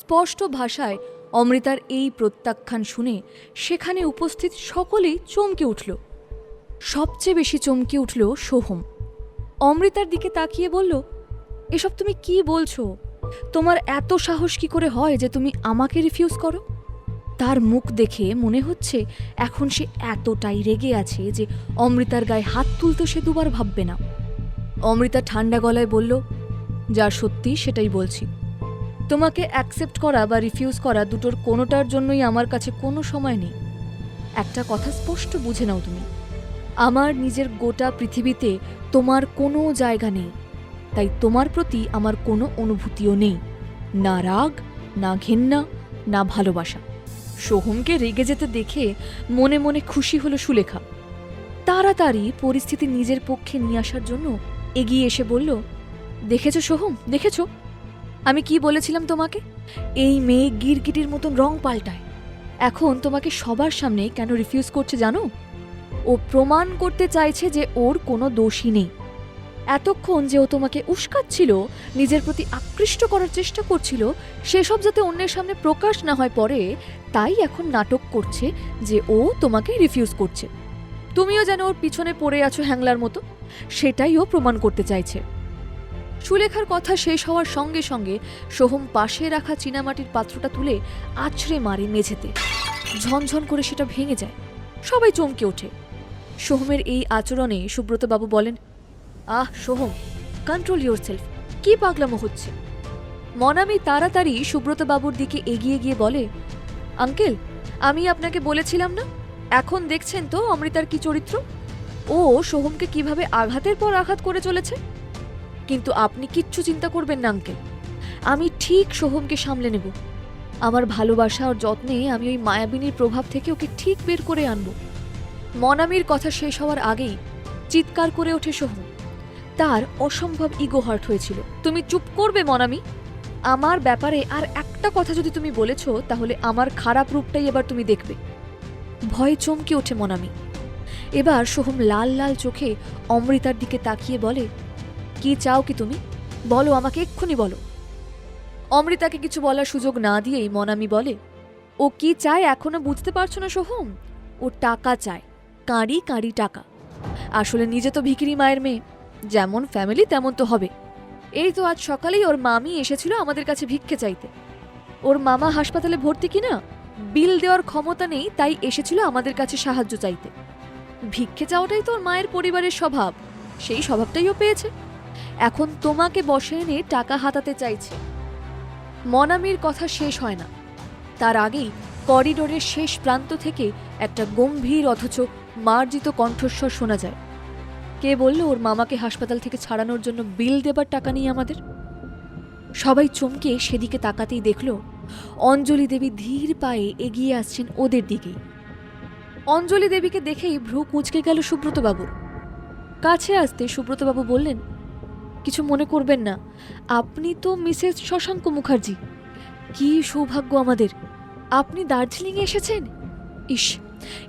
স্পষ্ট ভাষায় অমৃতার এই প্রত্যাখ্যান শুনে সেখানে উপস্থিত সকলেই চমকে উঠল। সবচেয়ে বেশি চমকে উঠল সোহম। অমৃতার দিকে তাকিয়ে বলল, এসব তুমি কি বলছো? তোমার এত সাহস কি করে হয় যে তুমি আমাকে রিফিউজ করো? তার মুখ দেখে মনে হচ্ছে এখন সে এতটাই রেগে আছে যে অমৃতার গায়ে হাত তুলতে সে দুবার ভাববে না। অমৃতা ঠান্ডা গলায় বলল, যা সত্যি সেটাই বলছি। তোমাকে অ্যাকসেপ্ট করা বা রিফিউজ করা দুটোর কোনোটার জন্যই আমার কাছে কোনো সময় নেই। একটা কথা স্পষ্ট বুঝে নাও তুমি। আমার নিজের গোটা পৃথিবীতে তোমার কোনো জায়গা নেই, তাই তোমার প্রতি আমার কোনো অনুভূতিও নেই। না রাগ, না ঘেন্না, না ভালোবাসা। সোহমকে রেগে যেতে দেখে মনে মনে খুশি হলো সুলেখা। তাড়াতাড়ি পরিস্থিতি নিজের পক্ষে নিয়ে আসার জন্য এগিয়ে এসে বলল, দেখেছ সোহম? দেখেছ? আমি কি বলেছিলাম তোমাকে? এই মেয়ে গিরগিটির মতন রং পাল্টায়। এখন তোমাকে সবার সামনে কেন রিফিউজ করছে জানো? ও প্রমাণ করতে চাইছে যে ওর কোনো দোষই নেই। এতক্ষণ যে ও তোমাকে উস্কাচ্ছিল, নিজের প্রতি আকৃষ্ট করার চেষ্টা করছিল, সেসব যাতে অন্যের সামনে প্রকাশ না হয় পরে, তাই এখন নাটক করছে যে ও তোমাকে রিফিউজ করছে। তুমিও যেন ওর পিছনে পড়ে আছো হ্যাংলার মতো। সেটাই ও প্রমাণ করতে চাইছে। সুলেখার কথা শেষ হওয়ার সঙ্গে সঙ্গে সোহম পাশে রাখা চীনামাটির পাত্রটা তুলে আছড়ে মারে মেঝেতে। ঝনঝন করে সেটা ভেঙে যায়। সবাই চমকে ওঠে। সোহমের এই আচরণে সুব্রতবাবু বলেন, ah, Soham control yourself কী পাগলামো হচ্ছে? মনামি তাড়াতাড়ি সুব্রতবাবুর দিকে এগিয়ে গিয়ে বলে, আঙ্কেল, আমি আপনাকে বলেছিলাম না? এখন দেখছেন তো অমৃতার কি চরিত্র? ও সোহমকে কীভাবে আঘাতের পর আঘাত করে চলেছে? কিন্তু আপনি কিচ্ছু চিন্তা করবেন না, আঙ্কেল। আমি ঠিক সোহমকে সামলে নেব। আমার ভালোবাসা আর যত্নে আমি ওই মায়াবিনীর প্রভাব থেকে ওকে ঠিক বের করে আনব। মনামির কথা শেষ হওয়ার আগেই চিৎকার করে ওঠে সোহম। তার অসম্ভব ইগো হার্ট হয়েছিল। তুমি চুপ করবে, মনামি। আমার ব্যাপারে আর একটা কথা যদি তুমি বলেছ, তাহলে আমার খারাপ রূপটাই এবার তুমি দেখবে। ভয়ে চমকে ওঠে মনামি। এবার সোহম লাল লাল চোখে অমৃতার দিকে তাকিয়ে বলে কি চাও কি তুমি? বলো আমাকে, এক্ষুনি বলো। অমৃতাকে কিছু বলার সুযোগ না দিয়েই মনামি বলে, ও কি চায় এখনও বুঝতে পারছ না, সোহম? ও টাকা চায়, কাঁড়ি কাঁড়ি টাকা। আসলে নিজে তো ভিখিরি মায়ের মেয়ে, যেমন ফ্যামিলি তেমন তো হবে। এই তো আজ সকালেই ওর মামি এসেছিল আমাদের কাছে ভিক্ষে চাইতে। ওর মামা হাসপাতালে ভর্তি কিনা, বিল দেওয়ার ক্ষমতা নেই, তাই এসেছিল আমাদের কাছে সাহায্য চাইতে। ভিক্ষে চাওয়াটাই তো ওর মায়ের পরিবারের স্বভাব, সেই স্বভাবটাই ও পেয়েছে। এখন তোমাকে বসে এনে টাকা হাতাতে চাইছে। মনামির কথা শেষ হয় না। তার আগেই করিডোরের শেষ প্রান্ত থেকে একটা গম্ভীর অথচ মার্জিত কণ্ঠস্বর শোনা যায়। কে বলল ওর মামাকে হাসপাতাল থেকে ছাড়ানোর জন্য বিল দেবার টাকা নিয়ে আমাদের? সবাই চমকে সেদিকে তাকাতেই দেখল অঞ্জলি দেবী ধীর পায়ে এগিয়ে আসছেন ওদের দিকেই অঞ্জলি দেবীকে দেখেই ভ্রু কুঁচকে গেল সুব্রতবাবুর। কাছে আসতে সুব্রতবাবু বললেন কিছু মনে করবেন না। আপনি তো মিসেস শশাঙ্ক মুখার্জি। কি সৌভাগ্য আমাদের। আপনি দার্জিলিংয়ে এসেছেন? ইস,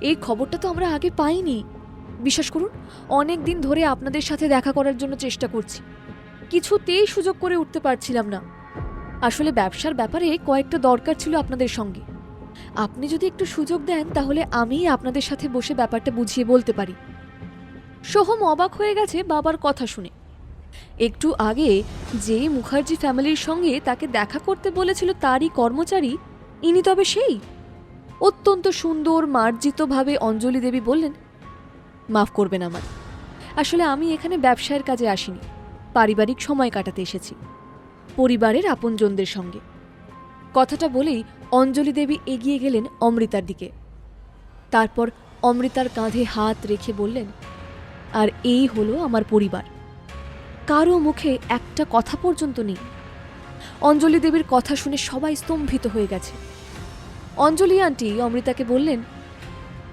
এই খবরটা তো আমরা আগে পাইনি। বিশ্বাস করুন, অনেক দিন ধরে আপনাদের সাথে দেখা করার জন্য চেষ্টা করছি। কিছুতেই সুযোগ করে উঠতে পারছিলাম না। আসলে ব্যবসার ব্যাপারে কয়েকটা দরকার ছিল আপনাদের সঙ্গে। আপনি যদি একটু সুযোগ দেন, তাহলে আমি আপনাদের সাথে বসে ব্যাপারটা বুঝিয়ে বলতে পারি। সোহম অবাক হয়ে গেছে বাবার কথা শুনে। একটু আগে যে মুখার্জি ফ্যামিলির সঙ্গে তাকে দেখা করতে বলেছিল তারই কর্মচারী, ইনি তবে সেই। অত্যন্ত সুন্দর, মার্জিতভাবে অঞ্জলি দেবী বললেন, মাফ করবেন আমার আসলে আমি এখানে ব্যবসায়ের কাজে আসিনি। পারিবারিক সময় কাটাতে এসেছি, পরিবারের আপনজনদের সঙ্গে। কথাটা বলেই অঞ্জলি দেবী এগিয়ে গেলেন অমৃতার দিকে। তারপর অমৃতার কাঁধে হাত রেখে বললেন, আর এই হলো আমার পরিবার। কারও মুখে একটা কথা পর্যন্ত নেই। অঞ্জলি দেবীর কথা শুনে সবাই স্তম্ভিত হয়ে গেছে। অঞ্জলি আন্টি অমৃতাকে বললেন,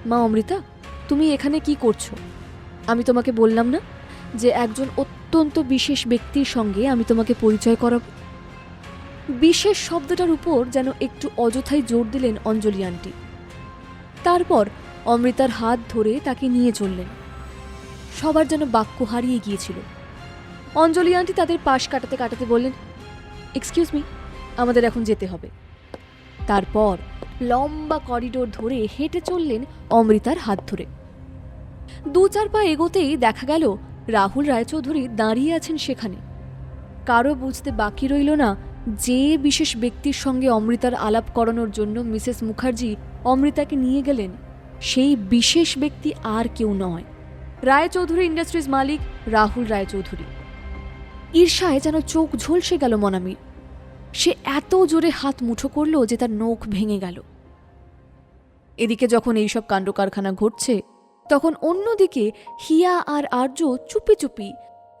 মা অমৃতা, তুমি এখানে কি করছ? আমি তোমাকে বললাম না যে একজন অত্যন্ত বিশেষ ব্যক্তির সঙ্গে আমি তোমাকে পরিচয় করাবো বিশেষ শব্দটার উপর যেন একটু অযথাই জোর দিলেন অঞ্জলি আন্টি। তারপর অমৃতার হাত ধরে তাকে নিয়ে চললেন। সবার যেন বাক্য হারিয়ে গিয়েছিল। অঞ্জলি আন্টি তাদের পাশ কাটাতে কাটাতে বললেন এক্সকিউজ মি আমাদের এখন যেতে হবে। তারপর লম্বা করিডোর ধরে হেঁটে চললেন অমৃতার হাত ধরে। দু চার পা এগোতেই দেখা গেল রাহুল রায়চৌধুরী দাঁড়িয়ে আছেন সেখানে। কারও বুঝতে বাকি রইল না যে বিশেষ ব্যক্তির সঙ্গে অমৃতার আলাপ করানোর জন্য মিসেস মুখার্জি অমৃতাকে নিয়ে গেলেন, সেই বিশেষ ব্যক্তি আর কেউ নয়। রায়চৌধুরী ইন্ডাস্ট্রিজ মালিক রাহুল রায়চৌধুরী। ঈর্ষায় যেন চোখ ঝলসে গেল মনামির। সে এত জোরে হাত মুঠো করল যে তার নখ ভেঙে গেল। এদিকে যখন এইসব কাণ্ড কারখানা ঘটছে, তখন অন্যদিকে হিয়া আর আর্য চুপি চুপি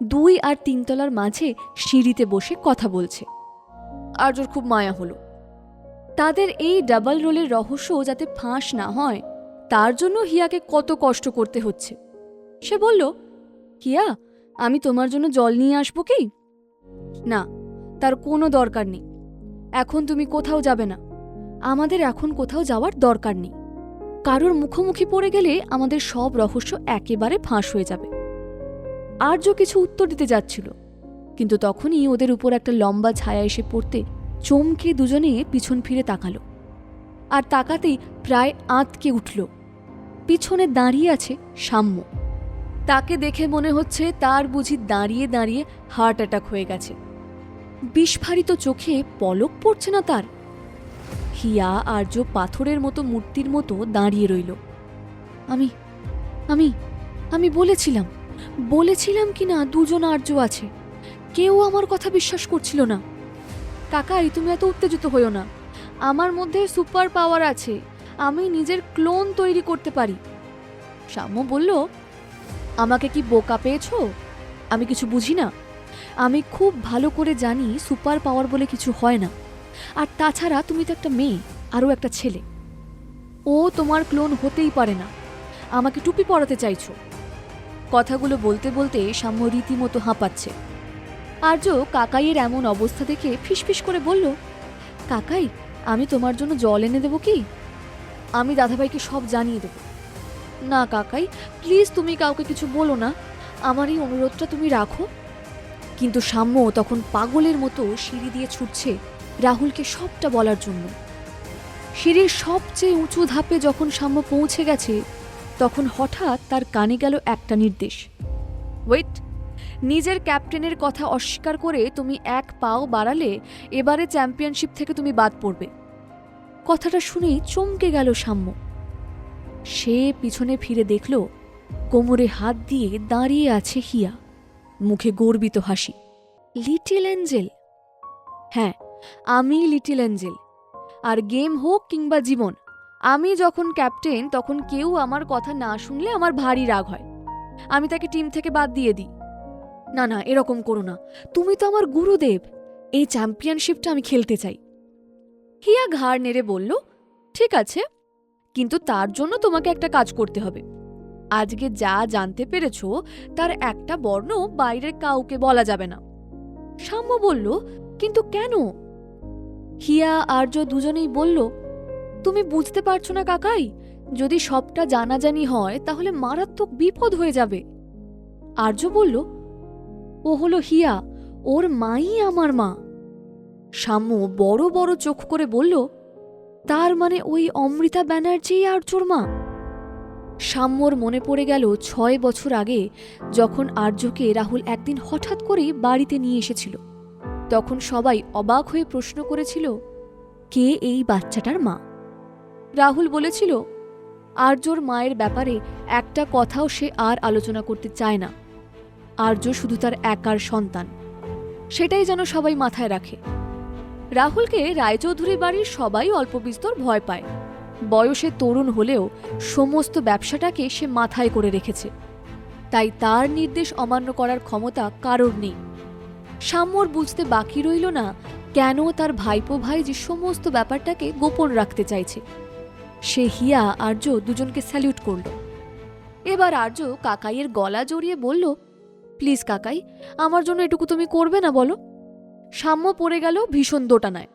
দুই আর তিনতলার মাঝে সিঁড়িতে বসে কথা বলছে। আর্যর খুব মায়া হলো। তাদের এই ডাবল রোলের রহস্য যাতে ফাঁস না হয়, তার জন্য হিয়াকে কত কষ্ট করতে হচ্ছে। সে বলল, হিয়া আমি তোমার জন্য জল নিয়ে আসব কি? না, তার কোনো দরকার নেই। এখন তুমি কোথাও যাবে না। আমাদের এখন কোথাও যাওয়ার দরকার নেই। কারোর মুখোমুখি পড়ে গেলে আমাদের সব রহস্য একেবারে ফাঁস হয়ে যাবে। আর্য কিছু উত্তর দিতে যাচ্ছিল, কিন্তু তখনই ওদের উপর একটা লম্বা ছায়া এসে পড়তে চমকে দুজনে পিছন ফিরে তাকালো। আর তাকাতেই প্রায় আঁতকে উঠল। পিছনে দাঁড়িয়ে আছে সাম্য। তাকে দেখে মনে হচ্ছে তার বুঝি দাঁড়িয়ে দাঁড়িয়ে হার্ট অ্যাটাক হয়ে গেছে। বিস্ফারিত চোখে পলক পড়ছে না তার। হিয়া আর্য পাথরের মতো মূর্তির মতো দাঁড়িয়ে রইল। আমি আমি আমি বলেছিলাম বলেছিলাম কি না দুজন আর্য আছে। কেউ আমার কথা বিশ্বাস করছিল না। কাকাই, তুমি এত উত্তেজিত হইও না। আমার মধ্যে সুপার পাওয়ার আছে। আমি নিজের ক্লোন তৈরি করতে পারি। সাম্য বলল আমাকে কি বোকা পেয়েছ? আমি কিছু বুঝি না। আমি খুব ভালো করে জানি সুপার পাওয়ার বলে কিছু হয় না। আর তাছাড়া তুমি তো একটা মেয়ে, আরও একটা ছেলে। ও তোমার ক্লোন হতেই পারে না। আমাকে টুপি পরাতে চাইছো। কথাগুলো বলতে বলতে সাম্য রীতিমতো হাঁপাচ্ছে। আর্য কাকাইয়ের এমন অবস্থা দেখে ফিসফিস করে বলল, কাকাই, আমি তোমার জন্য জল এনে দেবো কি? আমি দাদাভাইকে সব জানিয়ে দেবো। না, কাকাই প্লিজ তুমি কাউকে কিছু বলো না। আমার এই অনুরোধটা তুমি রাখো। কিন্তু সাম্য তখন পাগলের মতো সিঁড়ি দিয়ে ছুটছে রাহুলকে সবটা বলার জন্য। সিঁড়ির সবচেয়ে উঁচু ধাপে যখন সাম্য পৌঁছে গেছে, তখন হঠাৎ তার কানে গেল একটা নির্দেশ। ওয়েট নিজের ক্যাপ্টেনের কথা অস্বীকার করে তুমি এক পাও বাড়ালে এবারে চ্যাম্পিয়নশিপ থেকে তুমি বাদ পড়বে। কথাটা শুনেই চমকে গেল সাম্য। সে পিছনে ফিরে দেখল কোমরে হাত দিয়ে দাঁড়িয়ে আছে হিয়া। মুখে গর্বিত হাসি। Little angel. হ্যাঁ আমি লিটিল অ্যাঞ্জেল। আর গেম হোক কিংবা জীবন, আমি যখন ক্যাপ্টেন, তখন কেউ আমার কথা না শুনলে আমার ভারী রাগ হয়। আমি তাকে টিম থেকে বাদ দিয়ে দিই। না না, এরকম করো না। তুমি তো আমার গুরুদেব। এই চ্যাম্পিয়নশিপটা আমি খেলতে চাই। হিয়া ঘাড় নেড়ে বলল, ঠিক আছে। কিন্তু তার জন্য তোমাকে একটা কাজ করতে হবে। আজকে যা জানতে পেরেছ, তার একটা বর্ণ বাইরের কাউকে বলা যাবে না। সাম্য বলল, কিন্তু কেন? হিয়া আর্য দুজনেই বলল, তুমি বুঝতে পারছ না কাকাই, যদি সবটা জানাজানি হয়, তাহলে মারাত্মক বিপদ হয়ে যাবে। আর্য বলল, ও হলো হিয়া, ওর মাই আমার মা। সাম্য বড় বড় চোখ করে বলল তার মানে ওই অমৃতা ব্যানার্জি আর্যর মা? সাম্যর মনে পড়ে গেল ছয় বছর আগে যখন আর্যকে রাহুল একদিন হঠাৎ করেই বাড়িতে নিয়ে এসেছিল। তখন সবাই অবাক হয়ে প্রশ্ন করেছিল, কে এই বাচ্চাটার মা? রাহুল বলেছিল, আর্যর মায়ের ব্যাপারে একটা কথাও সে আর আলোচনা করতে চায় না। আর্য শুধু তার একার সন্তান। সেটাই যেন সবাই মাথায় রাখে। রাহুলকে রায়চৌধুরী বাড়ির সবাই অল্প বিস্তর ভয় পায়। বয়সে তরুণ হলেও সমস্ত ব্যবসাটাকে সে মাথায় করে রেখেছে। তাই তার নির্দেশ অমান্য করার ক্ষমতা কারোর নেই। সাম্যর বুঝতে বাকি রইল না কেন তার ভাইপো ভাই যে সমস্ত ব্যাপারটাকে গোপন রাখতে চাইছে। সে হিয়া, আর্য দুজনকে স্যালিউট করল। এবার আর্য কাকাইয়ের গলা জড়িয়ে বলল, প্লিজ কাকাই, আমার জন্য এটুকু তুমি করবে না বলো। সাম্য পড়ে গেল ভীষণ দোটানায়।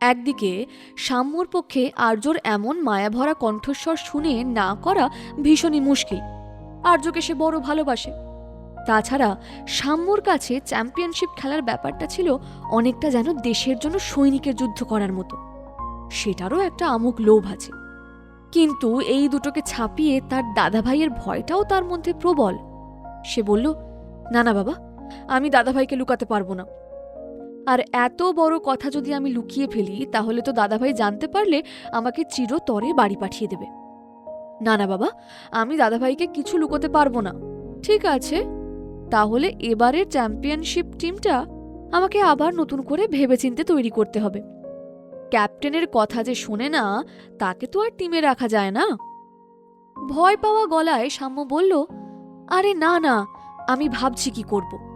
একদিকে সাম্যর পক্ষে আর্যর এমন মায়াভরা কণ্ঠস্বর শুনে না করা ভীষণই মুশকিল, আর্যকে সে বড় ভালোবাসে। তাছাড়া সাম্যর কাছে চ্যাম্পিয়নশিপ খেলার ব্যাপারটা ছিল অনেকটা যেন দেশের জন্য সৈনিকের যুদ্ধ করার মতো। সেটারও একটা আমুক লোভ আছে। কিন্তু এই দুটোকে ছাপিয়ে তার দাদাভাইয়ের ভয়টাও তার মধ্যে প্রবল। সে বলল, না না বাবা, আমি দাদাভাইকে লুকাতে পারব না। আর এত বড় কথা যদি আমি লুকিয়ে ফেলি, তাহলে তো দাদাভাই জানতে পারলে আমাকে চিরতরে বাড়ি পাঠিয়ে দেবে। না না, বাবা, আমি দাদাভাইকে কিছু লুকোতে পারব না। ঠিক আছে, তাহলে এবারের চ্যাম্পিয়নশিপ টিমটা আমাকে আবার নতুন করে ভেবেচিন্তে তৈরি করতে হবে। ক্যাপ্টেনের কথা যে শোনে না, তাকে তো আর টিমে রাখা যায় না। ভয় পাওয়া গলায় সাম্য বলল, আরে না না, আমি ভাবছি কি করব।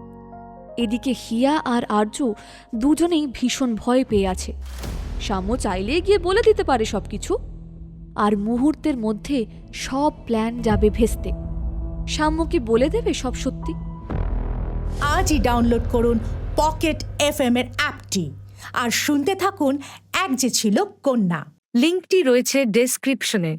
এদিকে হিয়া আর আর্য দুজনেই ভীষণ ভয় পেয়ে আছে। সাম্য চাইলেই গিয়ে বলে দিতে পারে সব কিছু আর মুহূর্তের মধ্যে সব প্ল্যান যাবে ভেস্তে। সাম্য কি বলে দেবে সব সত্যি। আজই ডাউনলোড করুন পকেট এফএম এর অ্যাপটি আর শুনতে থাকুন এক যে ছিল কন্যা। লিঙ্কটি রয়েছে ডেসক্রিপশনে।